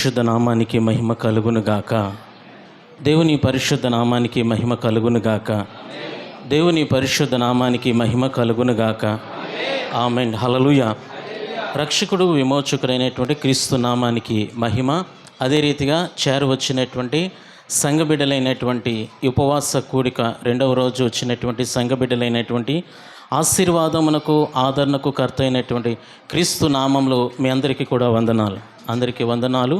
పరిశుద్ధ నామానికి మహిమ కలుగును గాక. దేవుని పరిశుద్ధ నామానికి మహిమ కలుగును గాక. దేవుని పరిశుద్ధ నామానికి మహిమ కలుగును గాక. ఆమెన్. హలలుయ రక్షకుడు విమోచకుడైనటువంటి క్రీస్తు నామానికి మహిమ. అదే రీతిగా చేరవచ్చినటువంటి సంఘబిడ్డలైనటువంటి ఉపవాస కూడిక రెండవ రోజు వచ్చినటువంటి సంఘబిడ్డలైనటువంటి ఆశీర్వాదమునకు ఆదరణకు కర్త అయినటువంటి క్రీస్తు నామంలో మీ అందరికీ కూడా వందనాలు. అందరికీ వందనాలు.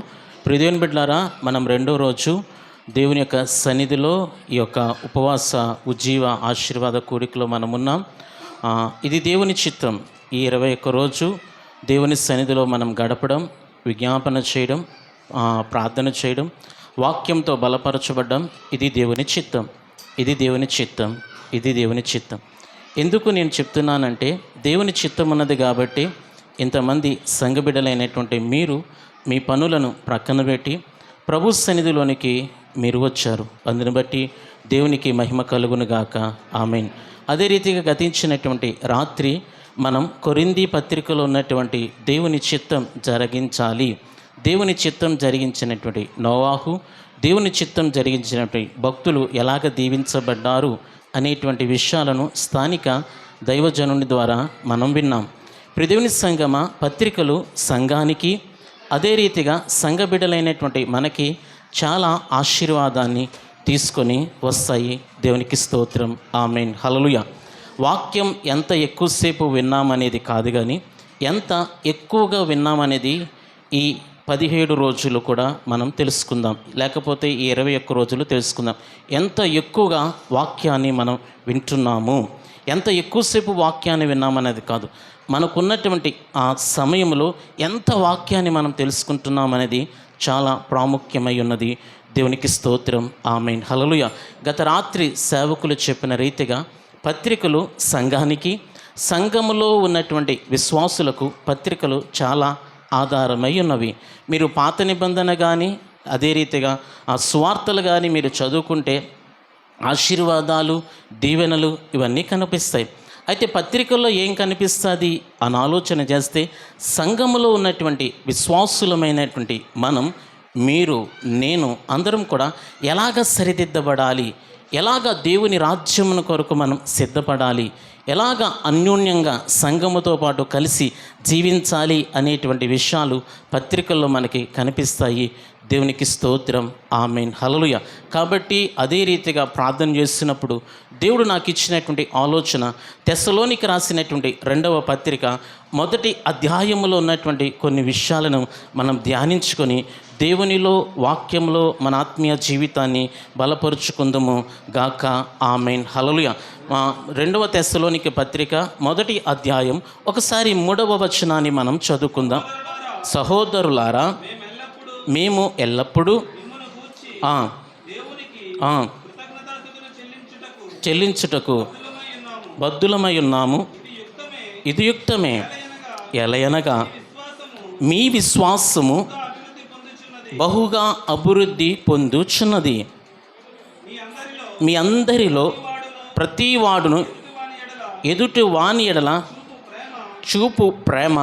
ప్రిదేవుని బిడ్లారా మనం రెండో రోజు దేవుని యొక్క సన్నిధిలో ఈ యొక్క ఉపవాస ఉజ్జీవ ఆశీర్వాద కూడికలో మనం ఉన్నాం. ఇది దేవుని చిత్తం. ఈ ఇరవై ఒక్క రోజు దేవుని సన్నిధిలో మనం గడపడం విజ్ఞాపన చేయడం ప్రార్థన చేయడం వాక్యంతో బలపరచబడ్డం ఇది దేవుని చిత్తం. ఇది దేవుని చిత్తం. ఇది దేవుని చిత్తం. ఎందుకు నేను చెప్తున్నానంటే దేవుని చిత్తం ఉన్నది కాబట్టి ఇంతమంది సంఘబిడ్డలైనటువంటి మీరు మీ పనులను ప్రక్కన పెట్టి ప్రభు సన్నిధిలోనికి మీరు వచ్చారు. అందుని బట్టి దేవునికి మహిమ కలుగునుగాక ఆమెన్. అదే రీతిగా గతించినటువంటి రాత్రి మనం కొరింది పత్రికలో ఉన్నటువంటి దేవుని చిత్తం జరిగించాలి. దేవుని చిత్తం జరిగించినటువంటి నోవాహు దేవుని చిత్తం జరిగించినటువంటి భక్తులు ఎలాగ దీవించబడ్డారు అనేటువంటి విషయాలను స్థానిక దైవజనుని ద్వారా మనం విన్నాం. ప్రదేవుని సంగమ పత్రికలు సంఘానికి అదే రీతిగా సంఘ బిడ్డలైనటువంటి మనకి చాలా ఆశీర్వాదాన్ని తీసుకొని వస్తాయి. దేవునికి స్తోత్రం. ఆమెన్. హలలుయ వాక్యం ఎంత ఎక్కువసేపు విన్నామనేది కాదు కానీ ఎంత ఎక్కువగా విన్నామనేది ఈ పదిహేడు రోజులు కూడా మనం తెలుసుకుందాం. లేకపోతే ఈ ఇరవై ఒక్క రోజులు తెలుసుకుందాం. ఎంత ఎక్కువగా వాక్యాన్ని మనం వింటున్నాము? ఎంత ఎక్కువసేపు వాక్యాన్ని విన్నామనేది కాదు. మనకున్నటువంటి ఆ సమయంలో ఎంత వాక్యాన్ని మనం తెలుసుకుంటున్నాం అనేది చాలా ప్రాముఖ్యమై ఉన్నది. దేవునికి స్తోత్రం. ఆమెన్. హలలుయ గత రాత్రి సేవకులు చెప్పిన రీతిగా పత్రికలు సంఘానికి సంఘములో ఉన్నటువంటి విశ్వాసులకు పత్రికలు చాలా ఆధారమై ఉన్నవి. మీరు పాత నిబంధన కానీ అదే రీతిగా ఆ స్వార్థలు కానీ మీరు చదువుకుంటే ఆశీర్వాదాలు దీవెనలు ఇవన్నీ కనిపిస్తాయి. అయితే పత్రికల్లో ఏం కనిపిస్తుంది అని ఆలోచన చేస్తే సంఘములో ఉన్నటువంటి విశ్వాసులమైనటువంటి మనం మీరు నేను అందరం కూడా ఎలాగ సరిదిద్దబడాలి? ఎలాగ దేవుని రాజ్యమును కొరకు మనం సిద్ధపడాలి? ఎలాగ అన్యోన్యంగా సంఘముతో పాటు కలిసి జీవించాలి అనేటువంటి విషయాలు పత్రికల్లో మనకి కనిపిస్తాయి. దేవునికి స్తోత్రం. ఆమెన్. హలలుయ కాబట్టి అదే రీతిగా ప్రార్థన చేస్తున్నప్పుడు దేవుడు నాకు ఇచ్చినటువంటి ఆలోచన తెసలోనికి రాసినటువంటి రెండవ పత్రిక మొదటి అధ్యాయములో ఉన్నటువంటి కొన్ని విషయాలను మనం ధ్యానించుకొని దేవునిలో వాక్యంలో మన ఆత్మీయ జీవితాన్ని బలపరుచుకుందాము గాక. ఆమెన్. హలలుయ మా రెండవ తెస్సలోనికి పత్రిక మొదటి అధ్యాయం ఒకసారి మూడవ వచనాన్ని మనం చదువుకుందాం. సహోదరులారా మేము ఎల్లప్పుడూ చెల్లించుటకు బద్దులమై ఉన్నాము. ఇది యుక్తమే. ఎలయనగా మీ విశ్వాసము బహుగా అభివృద్ధి పొందుచున్నది. మీ అందరిలో ప్రతివాడును ఎదుటి వాని ఎడల చూపు ప్రేమ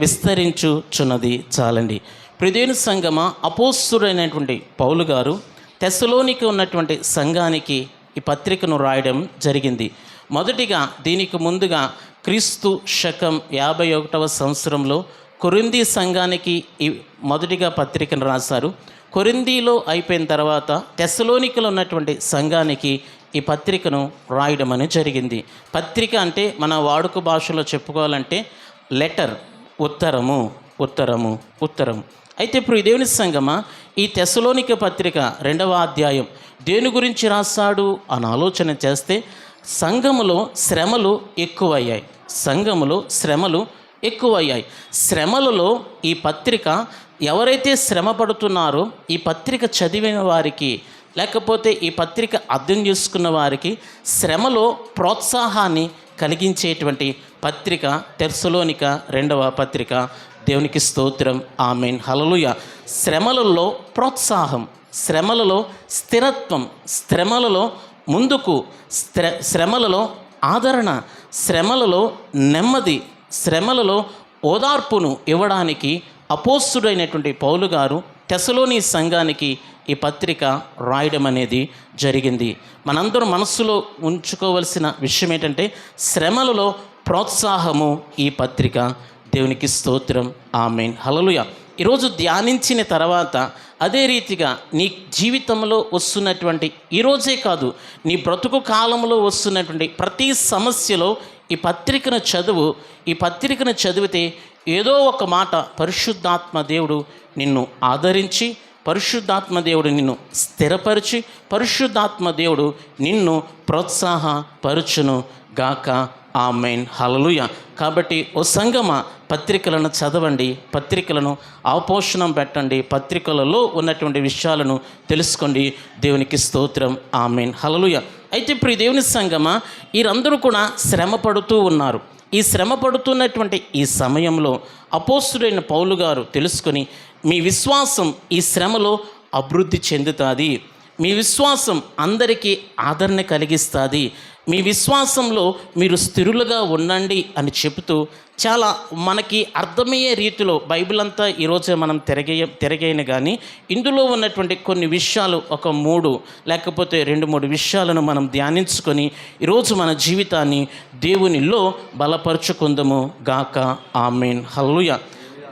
విస్తరించుచున్నది. చాలండి. ప్రదేను సంగమ అపోస్తుడైనటువంటి పౌలు గారు తెస్సలోనికి ఉన్నటువంటి సంఘానికి ఈ పత్రికను రాయడం జరిగింది. మొదటిగా దీనికి ముందుగా క్రీస్తు శకం యాభై ఒకటవ సంవత్సరంలో కొరింది సంఘానికి ఈ మొదటిగా పత్రికను రాశారు. కొరిందీలో అయిపోయిన తర్వాత తెస్సలోనికలో ఉన్నటువంటి సంఘానికి ఈ పత్రికను రాయడం అని జరిగింది. పత్రిక అంటే మన వాడుక భాషలో చెప్పుకోవాలంటే లెటర్ ఉత్తరము ఉత్తరము ఉత్తరం. అయితే ఇప్పుడు ఈ దేవుని సంగమా? ఈ తెసలోనిక పత్రిక రెండవ అధ్యాయం. దేని గురించి రాస్తాడు అని ఆలోచన చేస్తే సంఘములో శ్రమలు ఎక్కువయ్యాయి. సంఘములో శ్రమలు ఎక్కువయ్యాయి. శ్రమలలో ఈ పత్రిక ఎవరైతే శ్రమ పడుతున్నారో ఈ పత్రిక చదివిన వారికి లేకపోతే ఈ పత్రిక అర్థం చేసుకున్న వారికి శ్రమలో ప్రోత్సాహాన్ని కలిగించేటువంటి పత్రిక తెర్సలోనిక రెండవ పత్రిక. దేవునికి స్తోత్రం. ఆమెన్. హలలుయ శ్రమలలో ప్రోత్సాహం శ్రమలలో స్థిరత్వం శ్రమలలో ముందుకు శ్ర శ్రమలలో ఆదరణ శ్రమలలో నెమ్మది శ్రమలలో ఓదార్పును ఇవ్వడానికి అపోస్తుడైనటువంటి పౌలు గారు టెసలోని సంఘానికి ఈ పత్రిక రాయడం అనేది జరిగింది. మనందరూ మనస్సులో ఉంచుకోవలసిన విషయం ఏంటంటే శ్రమలలో ప్రోత్సాహము ఈ పత్రిక దేవునికి స్తోత్రం. ఆమెన్. హలలుయ ఈరోజు ధ్యానించిన తర్వాత అదే రీతిగా నీ జీవితంలో వస్తున్నటువంటి ఈరోజే కాదు నీ బ్రతుకు కాలంలో వస్తున్నటువంటి ప్రతి సమస్యలో ఈ పత్రికను చదువు ఈ పత్రికను చదివితే ఏదో ఒక మాట పరిశుద్ధాత్మ దేవుడు నిన్ను ఆదరించి పరిశుద్ధాత్మ దేవుడు నిన్ను స్థిరపరిచి పరిశుద్ధాత్మ దేవుడు నిన్ను ప్రోత్సాహపరుచును గాక. ఆ మెయిన్ హలలుయ కాబట్టి ఓ సంగమ పత్రికలను చదవండి పత్రికలను ఆపోషణం పెట్టండి పత్రికలలో ఉన్నటువంటి విషయాలను తెలుసుకోండి. దేవునికి స్తోత్రం. ఆమెన్. హలలుయ అయితే ఇప్పుడు ఈ దేవుని సంగమ వీరందరూ కూడా శ్రమ పడుతూ ఉన్నారు. ఈ శ్రమ పడుతున్నటువంటి ఈ సమయంలో అపోస్తుడైన పౌలు గారు తెలుసుకొని మీ విశ్వాసం ఈ శ్రమలో అభివృద్ధి చెందుతుంది. మీ విశ్వాసం అందరికీ ఆదరణ కలిగిస్తుంది. మీ విశ్వాసంలో మీరు స్థిరులుగా ఉండండి అని చెబుతూ చాలా మనకి అర్థమయ్యే రీతిలో బైబిల్ అంతా ఈరోజే మనం తిరగే తిరగైన కానీ ఇందులో ఉన్నటువంటి కొన్ని విషయాలు ఒక మూడు లేకపోతే రెండు మూడు విషయాలను మనం ధ్యానించుకొని ఈరోజు మన జీవితాన్ని దేవునిలో బలపరుచుకుందము గాక. ఆమెన్. హల్లుయ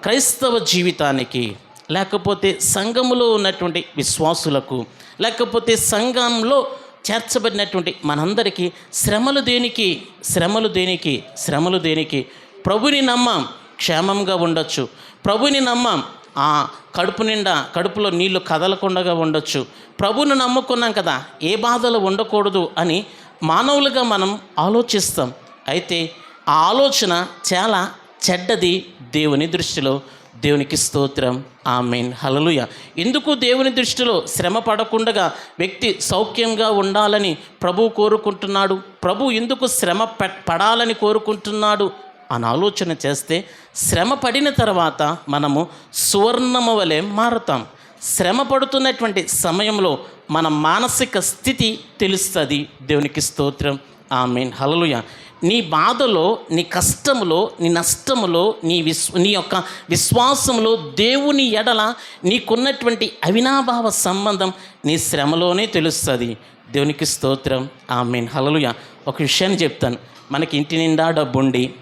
క్రైస్తవ జీవితానికి లేకపోతే సంఘములో ఉన్నటువంటి విశ్వాసులకు లేకపోతే సంఘంలో చేర్చబడినటువంటి మనందరికీ శ్రమలు దేనికి? శ్రమలు దేనికి? శ్రమలు దేనికి? ప్రభుని నమ్మం క్షేమంగా ఉండొచ్చు. ప్రభుని నమ్మం ఆ కడుపు నిండా కడుపులో నీళ్ళు కదలకుండా ఉండొచ్చు. ప్రభుని నమ్ముకున్నాం కదా ఏ బాధలు ఉండకూడదు అని మానవులుగా మనం ఆలోచిస్తాం. అయితే ఆ ఆలోచన చాలా చెడ్డది దేవుని దృష్టిలో. దేవునికి స్తోత్రం. ఆమెన్. హలలుయ ఎందుకు దేవుని దృష్టిలో శ్రమ పడకుండగా వ్యక్తి సౌఖ్యంగా ఉండాలని ప్రభు కోరుకుంటున్నాడు. ప్రభు ఎందుకు శ్రమ పడాలని కోరుకుంటున్నాడు అని ఆలోచన చేస్తే శ్రమ పడిన తర్వాత మనము సువర్ణము వలె మారుతాం. శ్రమ పడుతున్నటువంటి సమయంలో మన మానసిక స్థితి తెలుస్తుంది. దేవునికి స్తోత్రం. ఆమెన్. హలలుయ నీ బాధలో నీ కష్టములో నీ నష్టములో నీ విస్ నీ యొక్క విశ్వాసంలో దేవుని ఎడల నీకున్నటువంటి అవినాభావ సంబంధం నీ శ్రమలోనే తెలుస్తుంది. దేవునికి స్తోత్రం. ఆ ఆమెన్. హలలుయ ఒక విషయాన్ని చెప్తాను. మనకి ఇంటి నిండా డబ్బు ఉండి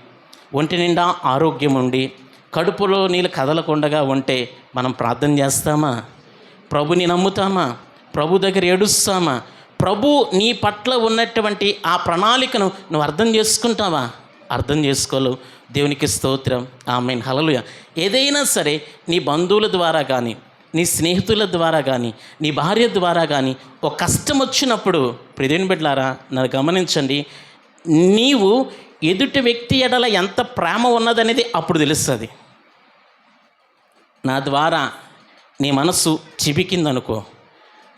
ఒంటి నిండా ఆరోగ్యం ఉండి కడుపులో నీళ్ళు కదలకుండగా ఉంటే మనం ప్రార్థన చేస్తామా? ప్రభుని నమ్ముతామా? ప్రభు దగ్గర ఏడుస్తామా? ప్రభు నీ పట్ల ఉన్నటువంటి ఆ ప్రణాళికను నువ్వు అర్థం చేసుకుంటావా అర్థం చేసుకోలేవు. దేవునికి స్తోత్రం. ఆమె హలలుయ ఏదైనా సరే నీ బంధువుల ద్వారా కానీ నీ స్నేహితుల ద్వారా కానీ నీ భార్య ద్వారా కానీ ఒక కష్టం వచ్చినప్పుడు ప్రదేని బిడ్డలారా నన్ను గమనించండి. నీవు ఎదుటి వ్యక్తి ఎడల ఎంత ప్రేమ ఉన్నదనేది అప్పుడు తెలుస్తుంది. నా ద్వారా నీ మనస్సు చిబికిందనుకో.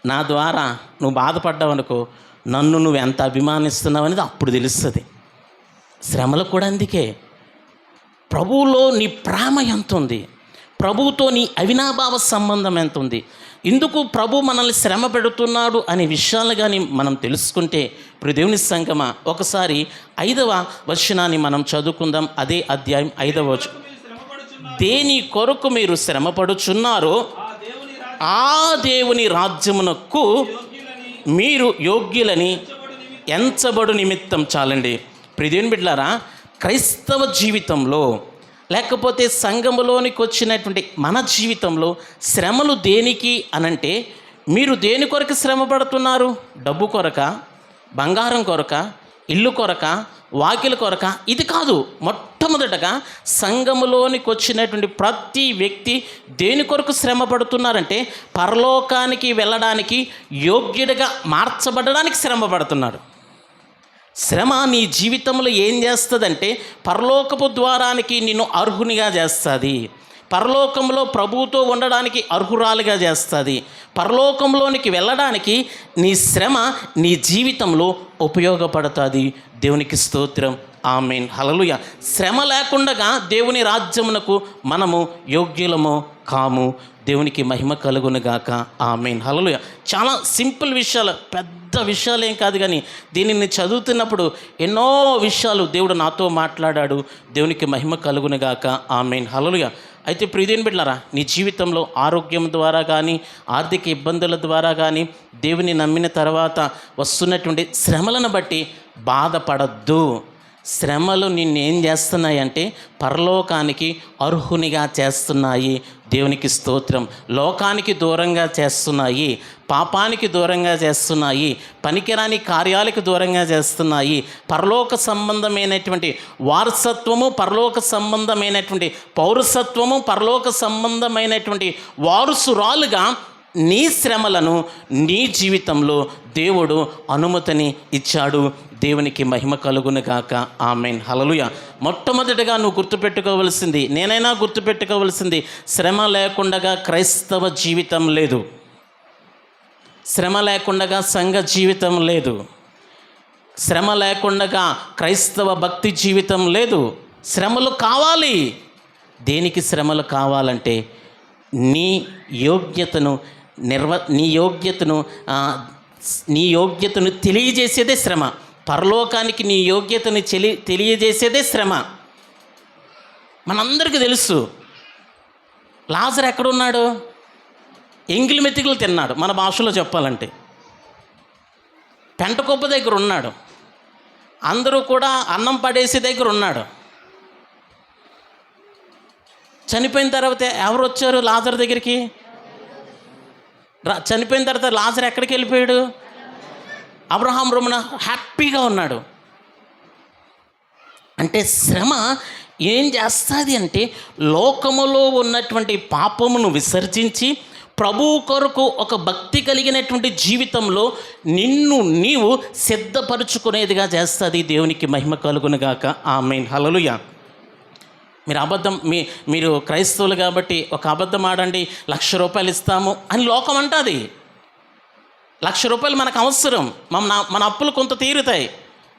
నా ద్వారా నువ్వు బాధపడ్డావనుకో నన్ను నువ్వు ఎంత అభిమానిస్తున్నావు అనేది అప్పుడు తెలుస్తుంది. శ్రమలు కూడా అందుకే. ప్రభువులో నీ ప్రేమ ఎంత ఉంది ప్రభువుతో నీ అవినాభావ సంబంధం ఎంత ఉంది ఇందుకు ప్రభు మనల్ని శ్రమ పెడుతున్నాడు అనే విషయాలు కానీ మనం తెలుసుకుంటే ఇప్పుడు దేవుని సంగమ ఒకసారి ఐదవ వచనాన్ని మనం చదువుకుందాం. అదే అధ్యాయం ఐదవ దేని కొరకు మీరు శ్రమపడుచున్నారో ఆ దేవుని రాజ్యమునకు మీరు యోగ్యులని ఎంచబడు నిమిత్తం చాలండి. ప్రిదేని బిడ్లారా క్రైస్తవ జీవితంలో లేకపోతే సంఘములోనికి వచ్చినటువంటి మన జీవితంలో శ్రమలు దేనికి అనంటే మీరు దేని కొరకు శ్రమ పడుతున్నారు? డబ్బు కొరక బంగారం కొరక ఇల్లు కొరక వాకిల కొరక ఇది కాదు. మొట్టమొదటగా సంఘములోనికి వచ్చినటువంటి ప్రతి వ్యక్తి దేని కొరకు శ్రమ పడుతున్నారంటే పరలోకానికి వెళ్ళడానికి యోగ్యుడిగా మార్చబడడానికి శ్రమ పడుతున్నాడు శ్రమ నీ జీవితంలో ఏం చేస్తుందంటే పరలోకపు ద్వారానికి నిన్ను అర్హునిగా చేస్తుంది. పరలోకంలో ప్రభువుతో ఉండడానికి అర్హురాలుగా చేస్తుంది. పరలోకంలోనికి వెళ్ళడానికి నీ శ్రమ నీ జీవితంలో ఉపయోగపడుతుంది. దేవునికి స్తోత్రం. ఆమెన్. హలలుయ శ్రమ లేకుండగా దేవుని రాజ్యమునకు మనము యోగ్యులము కాము. దేవునికి మహిమ కలుగునుగాక ఆమెన్. హలలుయ చాలా సింపుల్ విషయాలు పెద్ద విషయాలు ఏం కాదు కానీ దీనిని చదువుతున్నప్పుడు ఎన్నో విషయాలు దేవుడు నాతో మాట్లాడాడు. దేవునికి మహిమ కలుగునుగాక ఆమెన్. హలలుయ అయితే ప్రియదేని బిడ్డలారా నీ జీవితంలో ఆరోగ్యం ద్వారా కానీ ఆర్థిక ఇబ్బందుల ద్వారా కానీ దేవుని నమ్మిన తర్వాత వస్తున్నటువంటి శ్రమలను బట్టి బాధపడద్దు. శ్రమలు నిన్నేం చేస్తున్నాయి చేస్తున్నాయంటే పరలోకానికి అర్హునిగా చేస్తున్నాయి. దేవునికి స్తోత్రం. లోకానికి దూరంగా చేస్తున్నాయి. పాపానికి దూరంగా చేస్తున్నాయి. పనికిరాని కార్యాలకు దూరంగా చేస్తున్నాయి. పరలోక సంబంధమైనటువంటి వారసత్వము పరలోక సంబంధమైనటువంటి పౌరసత్వము పరలోక సంబంధమైనటువంటి వారసురాలుగా నీ శ్రమలను నీ జీవితంలో దేవుడు అనుమతిని ఇచ్చాడు. దేవునికి మహిమ కలుగును గాక. ఆమెన్. హలలుయ మొట్టమొదటిగా నువ్వు గుర్తుపెట్టుకోవలసింది నేనైనా గుర్తుపెట్టుకోవలసింది శ్రమ లేకుండా క్రైస్తవ జీవితం లేదు. శ్రమ లేకుండా సంఘ జీవితం లేదు. శ్రమ లేకుండా క్రైస్తవ భక్తి జీవితం లేదు. శ్రమలు కావాలి. దేనికి శ్రమలు కావాలంటే నీ యోగ్యతను నిర్వ నీ యోగ్యతను నీ యోగ్యతను తెలియజేసేదే శ్రమ. పరలోకానికి నీ యోగ్యతను చెలి తెలియజేసేదే శ్రమ. మనందరికీ తెలుసు. లాజర్ ఎక్కడున్నాడు? ఎంగిలి మెతికలు తిన్నాడు మన భాషలో చెప్పాలంటే. పెంటకొప్ప దగ్గర ఉన్నాడు. అందరూ కూడా అన్నం పడేసి దగ్గర ఉన్నాడు. చనిపోయిన తర్వాత ఎవరు వచ్చారు లాజర్ దగ్గరికి? చనిపోయిన తర్వాత లాజర్ ఎక్కడికి వెళ్ళిపోయాడు? అబ్రహాం రొమన హ్యాపీగా ఉన్నాడు. అంటే శ్రమ ఏం చేస్తుంది అంటే లోకములో ఉన్నటువంటి పాపమును విసర్జించి ప్రభువు కొరకు ఒక భక్తి కలిగినటువంటి జీవితంలో నిన్ను నీవు సిద్ధపరుచుకునేదిగా చేస్తుంది దేవునికి మహిమ కలుగునుగాక. ఆమె హలలుయా మీరు అబద్ధం మీ మీరు క్రైస్తవులు కాబట్టి ఒక అబద్ధం ఆడండి లక్ష రూపాయలు ఇస్తాము అని లోకం అంటుంది. లక్ష రూపాయలు మనకు అవసరం. మన మన అప్పులు కొంత తీరుతాయి.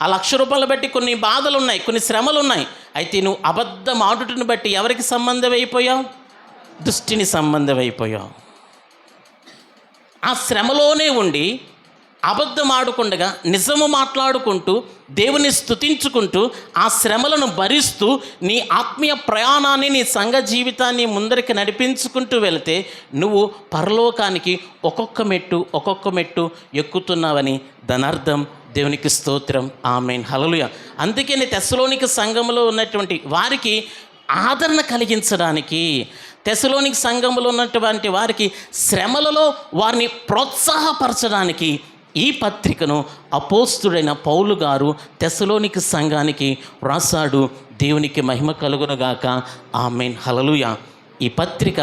ఆ లక్ష రూపాయలు బట్టి కొన్ని బాధలు ఉన్నాయి కొన్ని శ్రమలు ఉన్నాయి. అయితే నువ్వు అబద్ధం ఆడుటను బట్టి ఎవరికి సంబంధం అయిపోయావు దుష్టిని సంబంధం అయిపోయావు ఆ శ్రమలోనే ఉండి అబద్ధం ఆడుకుండగా నిజము మాట్లాడుకుంటూ దేవుని స్తుతించుకుంటూ ఆ శ్రమలను భరిస్తూ నీ ఆత్మీయ ప్రయాణాన్ని నీ సంఘ జీవితాన్ని ముందరికి నడిపించుకుంటూ వెళితే నువ్వు పరలోకానికి ఒక్కొక్క మెట్టు ఒక్కొక్క మెట్టు ఎక్కుతున్నావని ధనార్థం దేవునికి స్తోత్రం. ఆమెన్. హలలుయ నీ తెస్సలోనికి సంఘంలో ఉన్నటువంటి వారికి ఆదరణ కలిగించడానికి తెసలోనికి సంఘంలో ఉన్నటువంటి వారికి శ్రమలలో వారిని ప్రోత్సాహపరచడానికి ఈ పత్రికను అపోస్తుడైన పౌలు గారు తెసలోనికి సంఘానికి వ్రాసాడు. దేవునికి మహిమ కలుగునుగాక. ఆమెన్. హలలుయ ఈ పత్రిక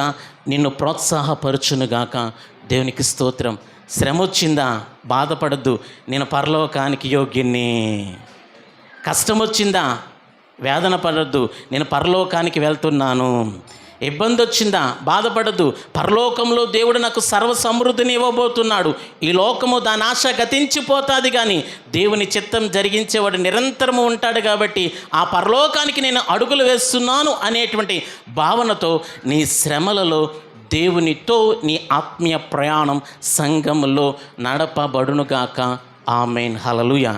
నిన్ను ప్రోత్సాహపరచునుగాక. దేవునికి స్తోత్రం. శ్రమ వచ్చిందా బాధపడద్దు. నేను పరలోకానికి యోగ్యుని కష్టం వచ్చిందా వేదన పడద్దు. నేను పరలోకానికి వెళ్తున్నాను. ఇబ్బంది వచ్చిందా బాధపడదు. పరలోకంలో దేవుడు నాకు సర్వ సమృద్ధిని ఇవ్వబోతున్నాడు. ఈ లోకము దాని ఆశ గతించిపోతుంది కానీ దేవుని చిత్తం జరిగించేవాడు నిరంతరము ఉంటాడు కాబట్టి ఆ పరలోకానికి నేను అడుగులు వేస్తున్నాను అనేటువంటి భావనతో నీ శ్రమలలో దేవునితో నీ ఆత్మీయ ప్రయాణం సంఘంలో నడపబడునుగాక. ఆమెన్. హలలుయ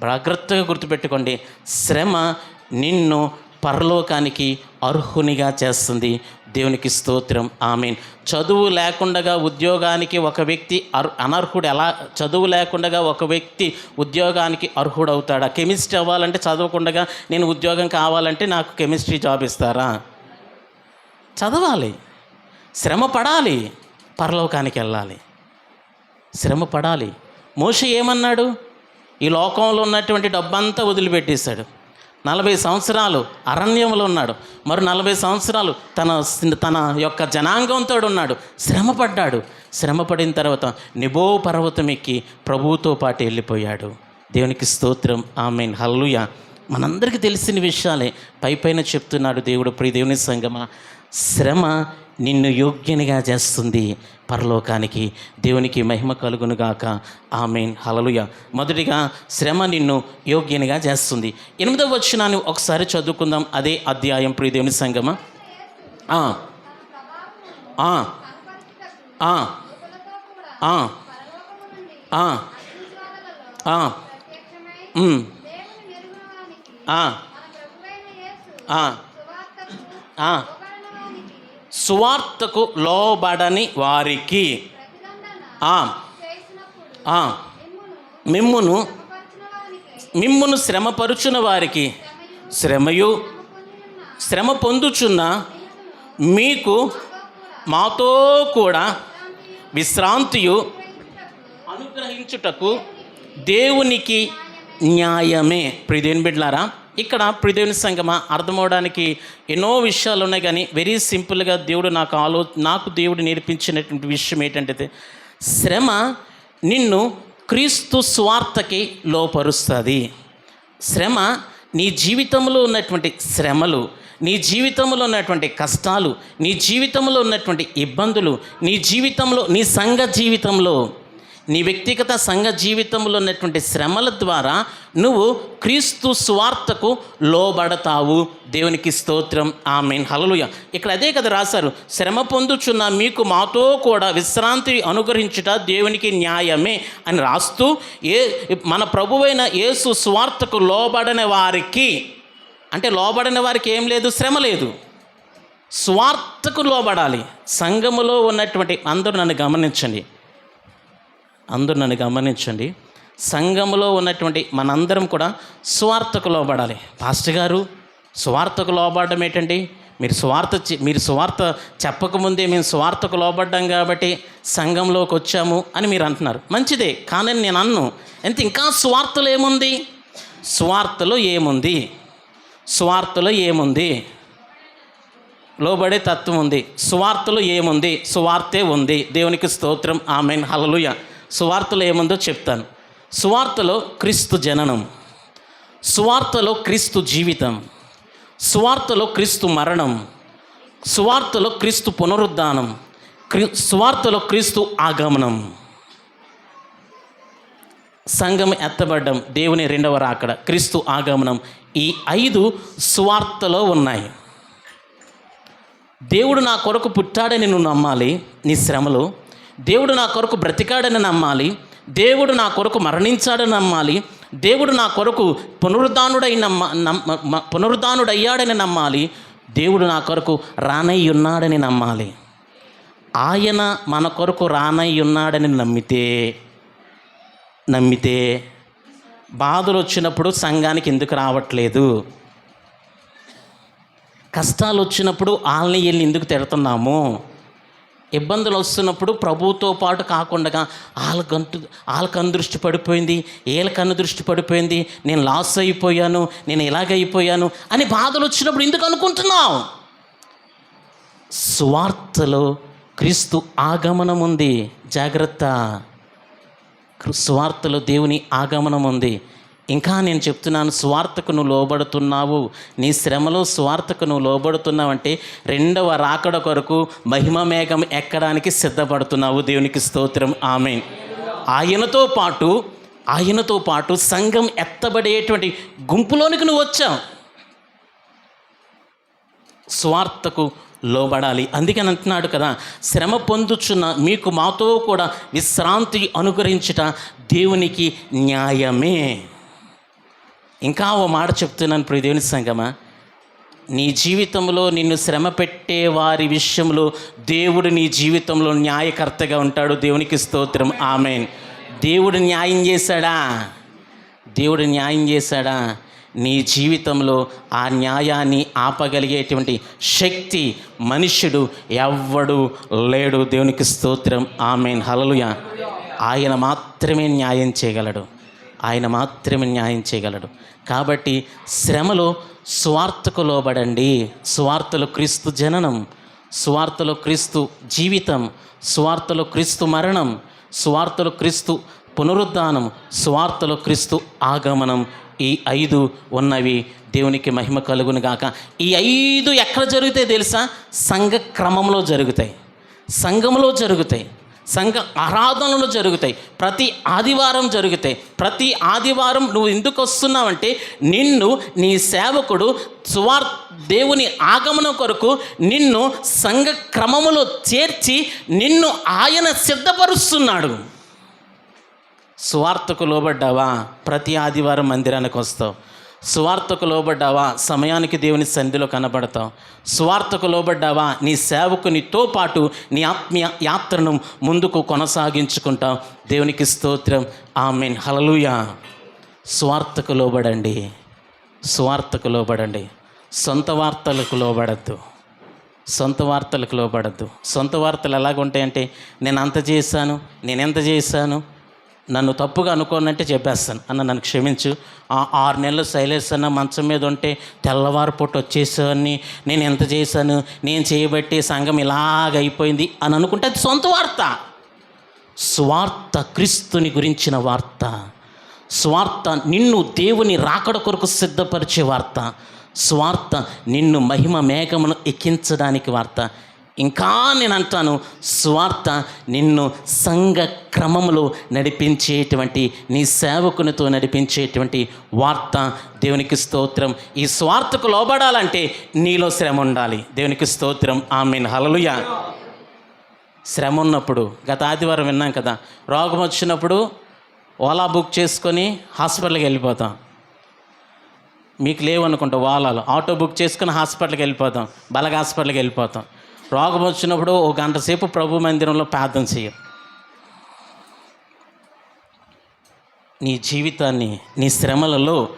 జాగ్రత్తగా గుర్తుపెట్టుకోండి. శ్రమ నిన్ను పరలోకానికి అర్హునిగా చేస్తుంది. దేవునికి స్తోత్రం. ఆమెన్. చదువు లేకుండా ఉద్యోగానికి ఒక వ్యక్తి అర్ అనర్హుడు ఎలా చదువు లేకుండా ఒక వ్యక్తి ఉద్యోగానికి అర్హుడవుతాడా? కెమిస్ట్రీ అవ్వాలంటే చదవకుండా నేను ఉద్యోగం కావాలంటే నాకు కెమిస్ట్రీ జాబ్ ఇస్తారా? చదవాలి. శ్రమ పడాలి. పరలోకానికి వెళ్ళాలి. శ్రమ పడాలి. మోష ఏమన్నాడు? ఈ లోకంలో ఉన్నటువంటి డబ్బంతా వదిలిపెట్టేశాడు. నలభై సంవత్సరాలు అరణ్యంలో ఉన్నాడు. మరి నలభై సంవత్సరాలు తన తన యొక్క జనాంగంతో ఉన్నాడు. శ్రమపడ్డాడు. శ్రమపడిన తర్వాత నిబో పర్వతం ఎక్కి ప్రభువుతో పాటు వెళ్ళిపోయాడు. దేవునికి స్తోత్రం. ఆమెన్. హల్లుయ మనందరికీ తెలిసిన విషయాలే. పై పైన చెప్తున్నాడు దేవుడు. ప్రియ దేవుని సంగమ శ్రమ నిన్ను యోగ్యనిగా చేస్తుంది పరలోకానికి. దేవునికి మహిమ కలుగునుగాక. ఆమెన్. హలలుయ మొదటిగా శ్రమ నిన్ను యోగ్యనిగా చేస్తుంది. ఎనిమిదవ వచ్చినాన్ని ఒకసారి చదువుకుందాం. అదే అధ్యాయం. ప్రియ దేవుని సంగమ. ఆ, సువార్తకు లోబడని వారికి. మిమ్మును మిమ్మును శ్రమపరుచున వారికి. శ్రమయు శ్రమ పొందుచున్న మీకు మాతో కూడా విశ్రాంతియు అనుగ్రహించుటకు దేవునికి న్యాయమే. ప్రిదేన్ బిడ్లారా ఇక్కడ ప్రిదేవుని సంగమ అర్థమవడానికి ఎన్నో విషయాలు ఉన్నాయి కానీ వెరీ సింపుల్గా దేవుడు నాకు ఆలో నాకు దేవుడు నేర్పించినటువంటి విషయం ఏంటంటే శ్రమ నిన్ను క్రీస్తు స్వార్థకి లోపరుస్తుంది. శ్రమ నీ జీవితంలో ఉన్నటువంటి శ్రమలు నీ జీవితంలో ఉన్నటువంటి కష్టాలు నీ జీవితంలో ఉన్నటువంటి ఇబ్బందులు నీ జీవితంలో నీ సంఘ జీవితంలో నీ వ్యక్తిగత సంఘ జీవితంలో ఉన్నటువంటి శ్రమల ద్వారా నువ్వు క్రీస్తు స్వార్థకు లోబడతావు. దేవునికి స్తోత్రం. ఆమెన్. హలలుయ ఇక్కడ అదే కదా రాశారు. శ్రమ పొందుచున్న మీకు మాతో కూడా విశ్రాంతి అనుగ్రహించుట దేవునికి న్యాయమే అని రాస్తూ ఏ మన ప్రభువైన యేసు స్వార్థకు లోబడని వారికి అంటే లోబడని వారికి ఏం లేదు శ్రమ లేదు. స్వార్థకు లోబడాలి. సంఘములో ఉన్నటువంటి అందరూ నన్ను గమనించండి. అందరూ నన్ను గమనించండి. సంఘంలో ఉన్నటువంటి మనందరం కూడా స్వార్థకు లోబడాలి. పాస్టర్ గారు స్వార్థకు లోబడడం ఏంటండి? మీరు స్వార్థ మీరు స్వార్థ చెప్పకముందే మేము స్వార్థకు లోబడ్డాం కాబట్టి సంఘంలోకి వచ్చాము అని మీరు అంటున్నారు. మంచిదే కానీ నేను అన్ను. ఎంత ఇంకా స్వార్థలో ఏముంది? స్వార్థలో ఏముంది? స్వార్థలో ఏముంది? లోబడే తత్వం ఉంది. స్వార్థలు ఏముంది? స్వార్థే ఉంది. దేవునికి స్తోత్రం. ఆమెన్. హలలుయ సువార్తలో ఏముందో చెప్తాను. సువార్తలో క్రీస్తు జననం. సువార్తలో క్రీస్తు జీవితం. సువార్తలో క్రీస్తు మరణం. సువార్తలో క్రీస్తు పునరుద్ధానం. క్రీ సువార్తలో క్రీస్తు ఆగమనం. సంఘం ఎత్తబడ్డం దేవుని రెండవ రాకడ. క్రీస్తు ఆగమనం. ఈ ఐదు సువార్తలో ఉన్నాయి. దేవుడు నా కొరకు పుట్టాడని నువ్వు నమ్మాలి. నీ శ్రమలో దేవుడు నా కొరకు బ్రతికాడని నమ్మాలి. దేవుడు నా కొరకు మరణించాడని నమ్మాలి. దేవుడు నా కొరకు పునరుద్ధానుడై నమ్మ నమ్మ పునరుద్ధానుడయ్యాడని నమ్మాలి. దేవుడు నా కొరకు రానై ఉన్నాడని నమ్మాలి. ఆయన మన కొరకు రానై ఉన్నాడని నమ్మితే నమ్మితే బాధలు వచ్చినప్పుడు సంఘానికి ఎందుకు రావట్లేదు? కష్టాలు వచ్చినప్పుడు వాళ్ళని వెళ్ళి ఎందుకు తిడుతున్నాము? ఇబ్బందులు వస్తున్నప్పుడు ప్రభువుతో పాటు కాకుండా వాళ్ళకంటు వాళ్ళకి దృష్టి పడిపోయింది వీళ్ళకి దృష్టి పడిపోయింది నేను లాస్ అయిపోయాను నేను ఇలాగైపోయాను అని బాధలు వచ్చినప్పుడు ఎందుకు అనుకుంటున్నావు స్వార్థలో క్రీస్తు ఆగమనం ఉంది. జాగ్రత్త. స్వార్థలో దేవుని ఆగమనం ఉంది. ఇంకా నేను చెప్తున్నాను స్వార్థకు నువ్వు లోబడుతున్నావు. నీ శ్రమలో స్వార్థకు నువ్వు లోబడుతున్నావంటే రెండవ రాకడ కొరకు మహిమ మేఘం ఎక్కడానికి సిద్ధపడుతున్నావు. దేవునికి స్తోత్రం. ఆమె ఆయనతో పాటు ఆయనతో పాటు సంఘం ఎత్తబడేటువంటి గుంపులోనికి నువ్వు వచ్చావు. స్వార్థకు లోబడాలి. అందుకని అంటున్నాడు కదా శ్రమ పొందుచున్న మీకు మాతో కూడా విశ్రాంతి అనుగ్రహించుట దేవునికి న్యాయమే. ఇంకా ఓ మాట చెప్తున్నాను ప్రియ దేవుని సంగమా? నీ జీవితంలో నిన్ను శ్రమ పెట్టే వారి విషయంలో దేవుడు నీ జీవితంలో న్యాయకర్తగా ఉంటాడు. దేవునికి స్తోత్రం. ఆమెన్. దేవుడు న్యాయం చేశాడా? దేవుడు న్యాయం చేశాడా? నీ జీవితంలో ఆ న్యాయాన్ని ఆపగలిగేటువంటి శక్తి మనుష్యుడు ఎవ్వడు లేడు. దేవునికి స్తోత్రం. ఆమెన్. హలలుయ ఆయన మాత్రమే న్యాయం చేయగలడు. ఆయన మాత్రమే న్యాయం చేయగలడు. కాబట్టి శ్రమలో స్వార్థకు లోబడండి. స్వార్థలో క్రీస్తు జననం స్వార్థలో క్రీస్తు జీవితం స్వార్థలో క్రీస్తు మరణం స్వార్థలో క్రీస్తు పునరుద్ధానం స్వార్థలో క్రీస్తు ఆగమనం ఈ ఐదు ఉన్నవి. దేవునికి మహిమ కలుగును గాక. ఈ ఐదు ఎక్కడ జరుగుతాయి తెలుసా? సంఘ క్రమంలో జరుగుతాయి. సంఘంలో జరుగుతాయి. సంఘ ఆరాధనలు జరుగుతాయి. ప్రతి ఆదివారం జరుగుతాయి. ప్రతి ఆదివారం నువ్వు ఎందుకు వస్తున్నావంటే నిన్ను నీ సేవకుడు సువార్ దేవుని ఆగమనం కొరకు నిన్ను సంఘ క్రమములో చేర్చి నిన్ను ఆయన సిద్ధపరుస్తున్నాడు. స్వార్థకు లోబడ్డావా? ప్రతి ఆదివారం మందిరానికి వస్తావు. సువార్తకు లోబడ్డావా? సమయానికి దేవుని సన్నిధిలో కనబడతావు. సువార్తకు లోబడ్డావా? నీ సేవకునితో పాటు నీ ఆత్మీయ యాత్రను ముందుకు కొనసాగించుకుంటావు. దేవునికి స్తోత్రం. ఆమెన్. హలలుయా స్వార్థకు లోబడండి. స్వార్థకు లోబడండి. సొంత వార్తలకు లోబడద్దు. సొంత వార్తలకు లోబడద్దు. సొంత వార్తలు ఎలాగుంటాయంటే నేను అంత చేశాను నేను ఎంత చేశాను నన్ను తప్పుగా అనుకోనంటే చెప్పేస్తాను. అన్న నన్ను క్షమించు. ఆ ఆరు నెలలు సైలెన్స్ అన్న మంచం మీద ఉంటే తెల్లవారు పూట వచ్చేసాన్ని నేను ఎంత చేశాను నేను చేయబట్టి సంఘం ఇలాగ అయిపోయింది అని అనుకుంటే అది సొంత వార్త. స్వార్థ క్రీస్తుని గురించిన వార్త. స్వార్థ నిన్ను దేవుని రాకడ కొరకు సిద్ధపరిచే వార్త. స్వార్థ నిన్ను మహిమ మేఘమును ఎక్కించడానికి వార్త. ఇంకా నేను అంటాను స్వార్థ నిన్ను సంఘ క్రమములో నడిపించేటువంటి నీ సేవకునితో నడిపించేటువంటి వార్త దేవునికి స్తోత్రం. ఈ స్వార్థకు లోబడాలంటే నీలో శ్రమ ఉండాలి. దేవునికి స్తోత్రం. ఆమెన్. హలలుయ శ్రమ ఉన్నప్పుడు గత ఆదివారం విన్నాం కదా రోగం వచ్చినప్పుడు ఓలా బుక్ చేసుకొని హాస్పిటల్కి వెళ్ళిపోతాం. మీకు లేవనుకుంటా ఓలాలు. ఆటో బుక్ చేసుకుని హాస్పిటల్కి వెళ్ళిపోతాం. బలగ హాస్పిటల్కి వెళ్ళిపోతాం. రోగం వచ్చినప్పుడు ఒక గంట సేపు ప్రభు మందిరంలో ప్రార్థన చేయ. నీ జీవితాన్ని నీ శ్రమలలో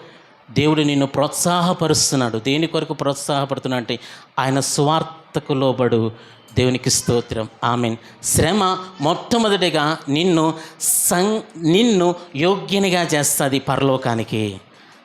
దేవుడు నిన్ను ప్రోత్సాహపరుస్తున్నాడు. దేని కొరకు ప్రోత్సాహపడుతున్నా అంటే ఆయన స్వార్థకు లోబడు దేవునికి స్తోత్రం. ఆమెన్. శ్రమ మొట్టమొదటిగా నిన్ను సం నిన్ను యోగ్యనిగా చేస్తుంది పరలోకానికి.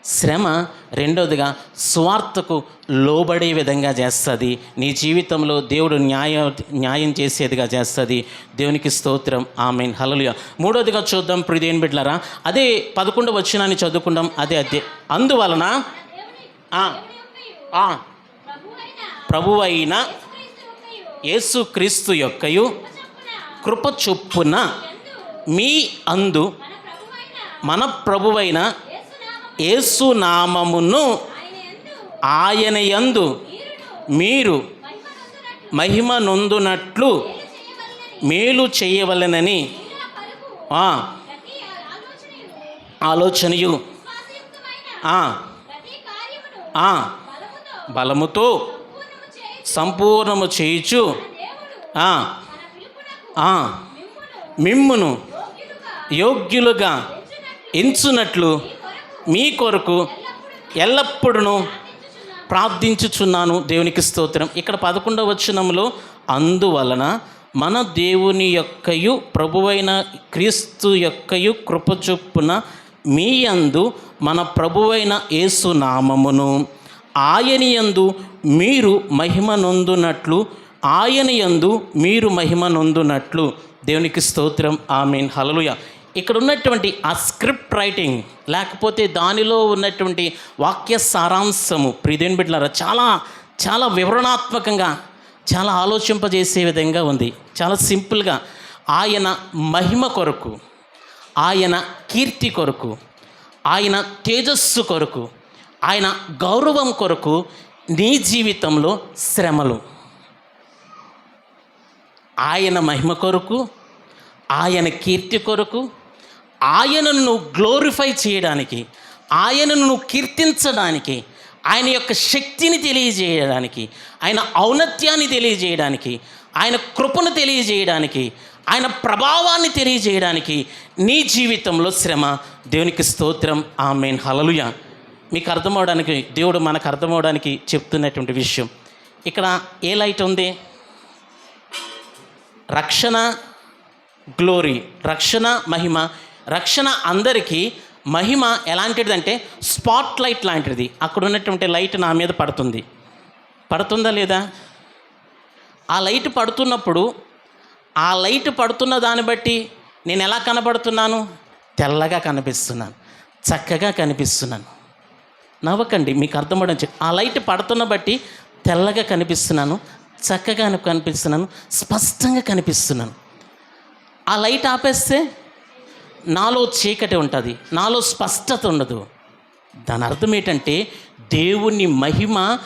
శ్రమ రెండోదిగా స్వార్థకు లోబడే విధంగా చేస్తుంది. నీ జీవితంలో దేవుడు న్యాయ న్యాయం చేసేదిగా చేస్తుంది. దేవునికి స్తోత్రం. ఆమె హలలుయ మూడోదిగా చూద్దాం ప్రిదేన్ బిడ్లరా అదే పదకొండు వచ్చినాన్ని చదువుకుందాం. అదే అదే. అందువలన ఆ, ఆ, ప్రభు అయిన యేసుక్రీస్తు యొక్కయు కృప చొప్పున మీ అందు మన ప్రభువైన యేసునామమును ఆయన యందు మీరు మహిమ నొందునట్లు మేలు చేయవలెనని. ఆలోచనయు. బలముతో సంపూర్ణము చేయుచు. ఆ, మిమ్మును యోగ్యులుగా ఎంచునట్లు మీ కొరకు ఎల్లప్పుడూ ప్రార్థించుచున్నాను. దేవునికి స్తోత్రం. ఇక్కడ పదకొండవ వచనంలో అందువలన మన దేవుని యొక్కయు ప్రభువైన క్రీస్తు యొక్కయు కృపచొప్పున మీ యందు మన ప్రభువైన యేసునామమును ఆయన యందు మీరు మహిమ నొందునట్లు ఆయన యందు మీరు మహిమ నొందునట్లు. దేవునికి స్తోత్రం. ఆమెన్. హలలుయ ఇక్కడ ఉన్నటువంటి ఆ స్క్రిప్ట్ రైటింగ్ లేకపోతే దానిలో ఉన్నటువంటి వాక్య సారాంశము ప్రిదేన్ బిడ్డలారా చాలా చాలా వివరణాత్మకంగా చాలా ఆలోచింపజేసే విధంగా ఉంది. చాలా సింపుల్గా ఆయన మహిమ కొరకు ఆయన కీర్తి కొరకు ఆయన తేజస్సు కొరకు ఆయన గౌరవం కొరకు నీ జీవితంలో శ్రమలు. ఆయన మహిమ కొరకు ఆయన కీర్తి కొరకు ఆయనను గ్లోరిఫై చేయడానికి ఆయనను కీర్తించడానికి ఆయన యొక్క శక్తిని తెలియజేయడానికి ఆయన ఔన్నత్యాన్ని తెలియజేయడానికి ఆయన కృపను తెలియజేయడానికి ఆయన ప్రభావాన్ని తెలియజేయడానికి నీ జీవితంలో శ్రమ. దేవునికి స్తోత్రం. మెయిన్ హలలుయ మీకు అర్థమవడానికి దేవుడు మనకు అర్థమవడానికి చెప్తున్నటువంటి విషయం. ఇక్కడ ఏ లైట్ ఉంది? రక్షణ గ్లోరీ. రక్షణ మహిమ. రక్షణ అందరికీ మహిమ ఎలాంటిదంటే స్పాట్ లైట్ లాంటిది. అక్కడ ఉన్నటువంటి లైట్ నా మీద పడుతుంది. పడుతుందా లేదా? ఆ లైట్ పడుతున్నప్పుడు ఆ లైట్ పడుతున్న దాన్ని బట్టి నేను ఎలా కనబడుతున్నాను? తెల్లగా కనిపిస్తున్నాను. చక్కగా కనిపిస్తున్నాను. నవ్వకండి మీకు అర్థమవడం ఆ లైట్ పడుతున్న బట్టి తెల్లగా కనిపిస్తున్నాను చక్కగా కనిపిస్తున్నాను స్పష్టంగా కనిపిస్తున్నాను. ఆ లైట్ ఆపేస్తే నాలో చీకటి ఉంటుంది నాలో స్పష్టత ఉండదు. దాని అర్థం ఏంటంటే దేవుని మహిమ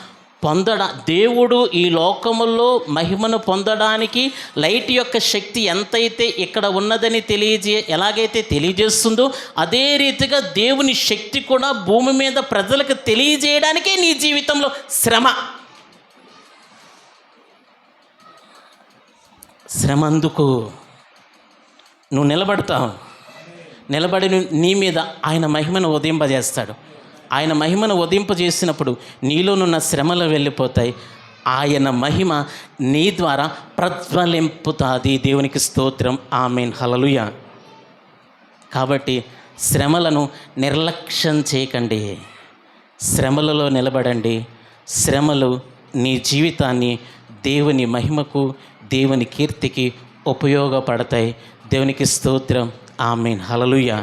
పొందడ దేవుడు ఈ లోకములో మహిమను పొందడానికి లైట్ యొక్క శక్తి ఎంతైతే ఇక్కడ ఉన్నదని తెలియజే ఎలాగైతే తెలియజేస్తుందో అదే రీతిగా దేవుని శక్తి కూడా భూమి మీద ప్రజలకు తెలియజేయడానికే నీ జీవితంలో శ్రమ. శ్రమ అందుకు. నువ్వు నిలబడతావు. నిలబడి నీ మీద ఆయన మహిమను ఉదయింపజేస్తాడు. ఆయన మహిమను ఉదయింపజేసినప్పుడు నీలోనున్న శ్రమలు వెళ్ళిపోతాయి. ఆయన మహిమ నీ ద్వారా ప్రజ్వలింపుతాది. దేవునికి స్తోత్రం. ఆమెన్. హలలుయ కాబట్టి శ్రమలను నిర్లక్ష్యం చేయకండి. శ్రమలలో నిలబడండి. శ్రమలు నీ జీవితాన్ని దేవుని మహిమకు దేవుని కీర్తికి ఉపయోగపడతాయి. దేవునికి స్తోత్రం. ఆమెన్. హలలుయ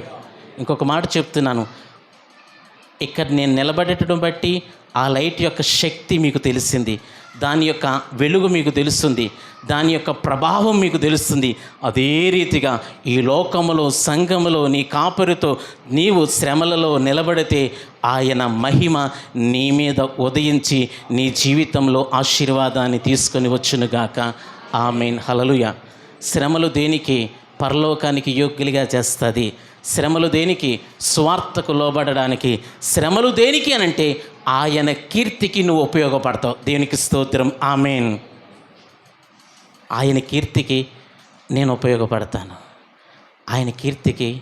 ఇంకొక మాట చెప్తున్నాను. ఇక్కడ నేను నిలబడటం బట్టి ఆ లైట్ యొక్క శక్తి మీకు తెలిసింది. దాని యొక్క వెలుగు మీకు తెలుస్తుంది. దాని యొక్క ప్రభావం మీకు తెలుస్తుంది. అదే రీతిగా ఈ లోకములో సంఘములో నీ కాపరితో నీవు శ్రమలలో నిలబడితే ఆయన మహిమ నీ మీద ఉదయించి నీ జీవితంలో ఆశీర్వాదాన్ని తీసుకొని వచ్చునుగాక. ఆమెన్. హలలుయ శ్రమలు దేనికి? పరలోకానికి యోగ్యులుగా చేస్తుంది. శ్రమలు దేనికి? స్వార్థకు లోబడడానికి. శ్రమలు దేనికి అని అంటే ఆయన కీర్తికి నువ్వు ఉపయోగపడతావు. దేవునికి స్తోత్రం. ఆమెన్. ఆయన కీర్తికి నేను ఉపయోగపడతాను. ఆయన కీర్తికి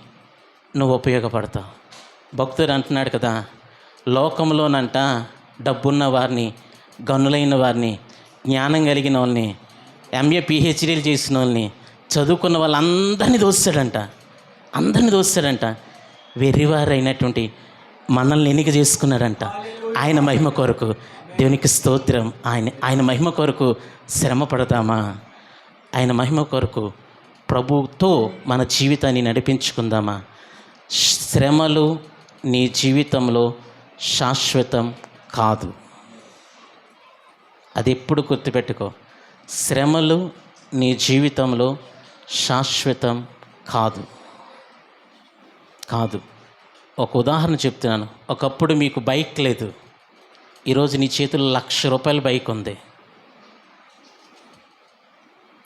నువ్వు ఉపయోగపడతావు. భక్తుడు అంటున్నాడు కదా లోకంలోనంట డబ్బున్న వారిని గనులైన వారిని జ్ఞానం కలిగిన వాళ్ళని ఎంఏ పిహెచ్డీలు చేసిన వాళ్ళని చదువుకున్న వాళ్ళందరినీ దోస్తాడంట. అందరిని దోస్తాడంట. వెర్రివారైనటువంటి మనల్ని ఎన్నిక చేసుకున్నాడంట ఆయన మహిమ కొరకు దేవునికి స్తోత్రం. ఆయన ఆయన మహిమ కొరకు శ్రమ పడదామా ఆయన మహిమ కొరకు ప్రభుతో మన జీవితాన్ని నడిపించుకుందామా? శ్రమలు నీ జీవితంలో శాశ్వతం కాదు. అది ఎప్పుడు గుర్తుపెట్టుకో. శ్రమలు నీ జీవితంలో శాశ్వతం కాదు. కాదు. ఒక ఉదాహరణ చెప్తున్నాను. ఒకప్పుడు మీకు బైక్ లేదు. ఈరోజు నీ చేతుల్లో లక్ష రూపాయల బైక్ ఉంది.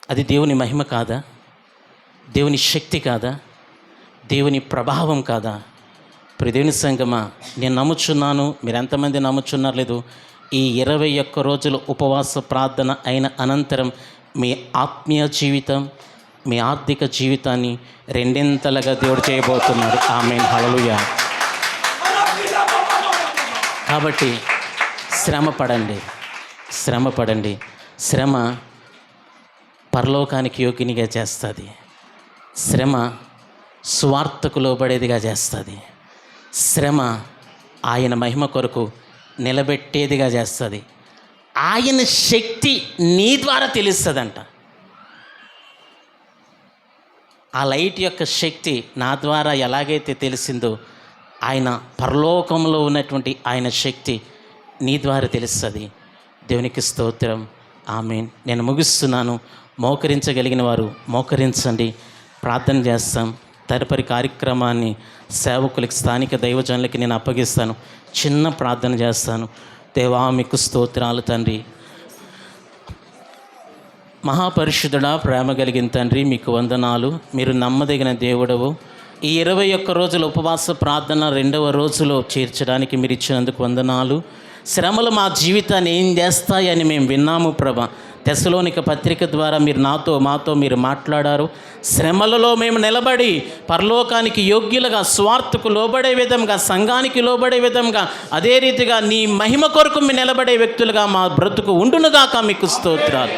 అది దేవుని మహిమ కాదా? దేవుని శక్తి కాదా? దేవుని ప్రభావం కాదా? ప్రదేవుని సంగమా నేను నమ్ముచున్నాను. మీరు ఎంతమంది నమ్ముచున్నారు లేదు? ఈ ఇరవై ఒక్క రోజుల ఉపవాస ప్రార్థన అయిన అనంతరం మీ ఆత్మీయ జీవితం మీ ఆర్థిక జీవితాన్ని రెండింతలుగా దేవుడు చేయబోతున్నాడు. ఆమె హలలుయ కాబట్టి శ్రమ పడండి. శ్రమ పడండి. శ్రమ పరలోకానికి యోగినిగా చేస్తుంది. శ్రమ స్వార్థకు లోబడేదిగా చేస్తుంది. శ్రమ ఆయన మహిమ కొరకు నిలబెట్టేదిగా చేస్తుంది. ఆయన శక్తి నీ ద్వారా తెలుస్తుందంట. ఆ లైట్ యొక్క శక్తి నా ద్వారా ఎలాగైతే తెలిసిందో ఆయన పరలోకంలో ఉన్నటువంటి ఆయన శక్తి నీ ద్వారా తెలుస్తుంది. దేవునికి స్తోత్రం. ఆమె నేను ముగిస్తున్నాను. మోకరించగలిగిన వారు మోకరించండి. ప్రార్థన చేస్తాం. తదుపరి కార్యక్రమాన్ని సేవకులకి స్థానిక దైవజనులకి నేను అప్పగిస్తాను. చిన్న ప్రార్థన చేస్తాను. దేవా మీకు స్తోత్రాలు తండ్రి. మహాపరిశుద్ధుడా ప్రేమ కలిగిన తండ్రి మీకు వందనాలు. మీరు నమ్మదగిన దేవుడవు. ఈ ఇరవై ఒక్క రోజుల ఉపవాస ప్రార్థన రెండవ రోజులో చేర్చడానికి మీరు ఇచ్చినందుకు వందనాలు. శ్రమలు మా జీవితాన్ని ఏం చేస్తాయని మేము విన్నాము ప్రభ. దశలోనిక పత్రిక ద్వారా మీరు నాతో మాతో మీరు మాట్లాడారు. శ్రమలలో మేము నిలబడి పరలోకానికి యోగ్యులుగా స్వార్థకు లోబడే విధంగా సంఘానికి లోబడే విధంగా అదే రీతిగా నీ మహిమ కొరకు మీ నిలబడే వ్యక్తులుగా మా బ్రతుకు ఉండునుగాక మీకు స్తోత్రాలు.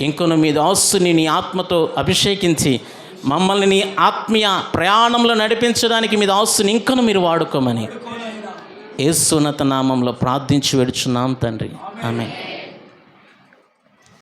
ఇంకొన మీ దాసుని నీ ఆత్మతో అభిషేకించి మమ్మల్ని నీ ఆత్మీయ ప్రయాణంలో నడిపించడానికి మీ దాసుని ఇంకను మీరు వాడుకోమని. ఏసున్నత నామంలో ప్రార్థించి వెడుచున్నాం తండ్రి. ఆమె